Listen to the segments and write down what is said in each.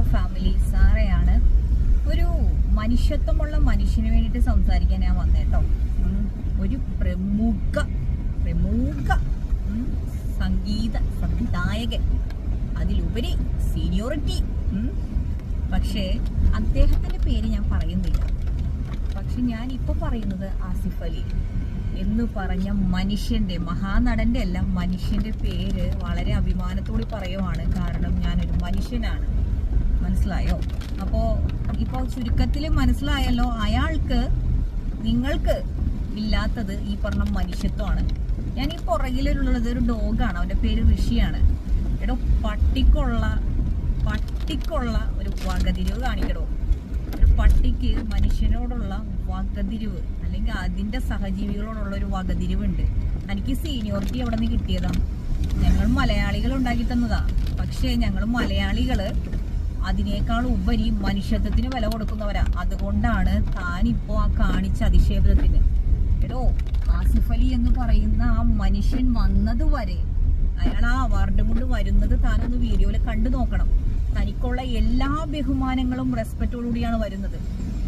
Hello family സാറയാണ്. ഒരു മനുഷ്യത്വമുള്ള മനുഷ്യന് വേണ്ടിയിട്ട് സംസാരിക്കാൻ ഞാൻ വന്നേട്ടോ ഒരു പ്രമുഖ പ്രമുഖ സംഗീത സംവിധായകൻ. അതിലുപരി സീനിയോറിറ്റി പക്ഷേ അദ്ദേഹത്തിന്റെ പേര് ഞാൻ പറയുന്നില്ല. പക്ഷെ ഞാൻ ഇപ്പോൾ പറയുന്നത് ആസിഫ് അലി എന്ന് പറഞ്ഞ മനുഷ്യന്റെ മഹാനടന്റെ അല്ല മനുഷ്യന്റെ പേര് വളരെ അഭിമാനത്തോടെ പറയുവാണ്. കാരണം ഞാനൊരു മനുഷ്യനാണ്. മനസ്സിലായോ? അപ്പോ ഇപ്പോ ചുരുക്കത്തിൽ മനസ്സിലായല്ലോ അയാൾക്ക് നിങ്ങൾക്ക് ഇല്ലാത്തത് ഈ പറഞ്ഞ മനുഷ്യത്വമാണ്. ഞാൻ ഈ പുറകിലുള്ളത് ഒരു ഡോഗാണ് അവന്റെ പേര് ഋഷിയാണ്. എടോ പട്ടിക്കുള്ള പട്ടിക്കുള്ള ഒരു വകതിരിവ് കാണിക്കടോ? ഒരു പട്ടിക്ക് മനുഷ്യനോടുള്ള വകതിരിവ് അല്ലെങ്കിൽ അതിന്റെ സഹജീവികളോടുള്ള ഒരു വകതിരിവുണ്ട്. എനിക്ക് സീനിയോറിറ്റി എവിടെ നിന്ന് കിട്ടിയതാ? ഞങ്ങൾ മലയാളികൾ ഉണ്ടാക്കി തന്നതാ. പക്ഷേ ഞങ്ങൾ മലയാളികൾ അതിനേക്കാൾ ഉപരി മനുഷ്യത്വത്തിന് വില കൊടുക്കുന്നവരാ. അതുകൊണ്ടാണ് താൻ ഇപ്പോ ആ കാണിച്ച അധിക്ഷേപത്തിന് എടോ ആസിഫ് അലി എന്ന് പറയുന്ന ആ മനുഷ്യൻ വന്നത് വരെ അയാൾ ആ അവാർഡും കൊണ്ട് വരുന്നത് താനൊന്ന് വീഡിയോയിൽ കണ്ടു നോക്കണം. തനിക്കുള്ള എല്ലാ ബഹുമാനങ്ങളും റെസ്പെക്റ്റോടുകൂടിയാണ് വരുന്നത്.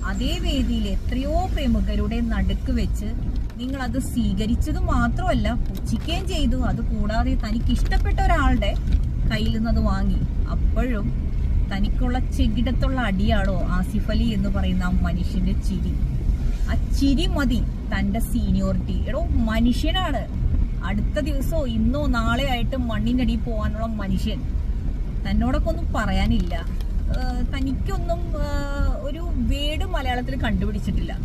അതേ വേദിയിൽ എത്രയോ പ്രമുഖരുടെ നടുക്ക് വെച്ച് നിങ്ങൾ അത് സ്വീകരിച്ചത് മാത്രമല്ല പുച്ഛിക്കുകയും ചെയ്തു. അത് കൂടാതെ തനിക്ക് ഇഷ്ടപ്പെട്ട ഒരാളുടെ കയ്യിൽ നിന്ന് അത് വാങ്ങി. അപ്പോഴും തനിക്കുള്ള ചെകിടത്തുള്ള അടിയാണോ ആസിഫ് അലി എന്ന് പറയുന്ന ആ മനുഷ്യന്റെ ചിരി. ആ ചിരി മതി തന്റെ സീനിയോറിറ്റി എടോ മനുഷ്യനാണ്. അടുത്ത ദിവസോ ഇന്നോ നാളെ ആയിട്ട് മണ്ണിന്റെ അടിയിൽ പോകാനുള്ള മനുഷ്യൻ. തന്നോടൊക്കെ ഒന്നും പറയാനില്ല. തനിക്കൊന്നും ഒരു വേട് മലയാളത്തിൽ കണ്ടുപിടിച്ചിട്ടില്ല.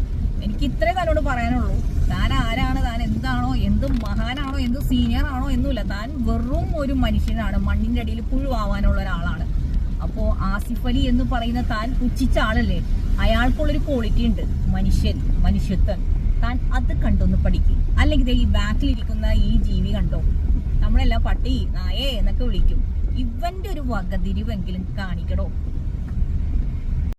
എനിക്ക് ഇത്രേ തന്നോട് പറയാനുള്ളൂ. താൻ ആരാണ്? താൻ എന്താണോ? എന്ത് മഹാനാണോ? എന്ത് സീനിയർ ആണോ? എന്നുമില്ല. താൻ വെറും ഒരു മനുഷ്യനാണ്. മണ്ണിന്റെ അടിയിൽ പുഴുവാവാനുള്ള ഒരാളാണ്. ആസിഫ് അലി എന്ന് പറയുന്ന താൻ പുച്ഛിച്ച ആളല്ലേ? അയാൾക്കുള്ളൊരു ക്വാളിറ്റി ഉണ്ട്. മനുഷ്യൻ മനുഷ്യത്വം. താൻ അത് കണ്ടൊന്ന് പഠിക്കും. അല്ലെങ്കിൽ ഈ ബാക്കിലിരിക്കുന്ന ഈ ജീവി കണ്ടോ? നമ്മളെല്ലാം പട്ടി നായേ എന്നൊക്കെ വിളിക്കും. ഇവന്റെ ഒരു വകതിരിവെങ്കിലും കാണിക്കടോ?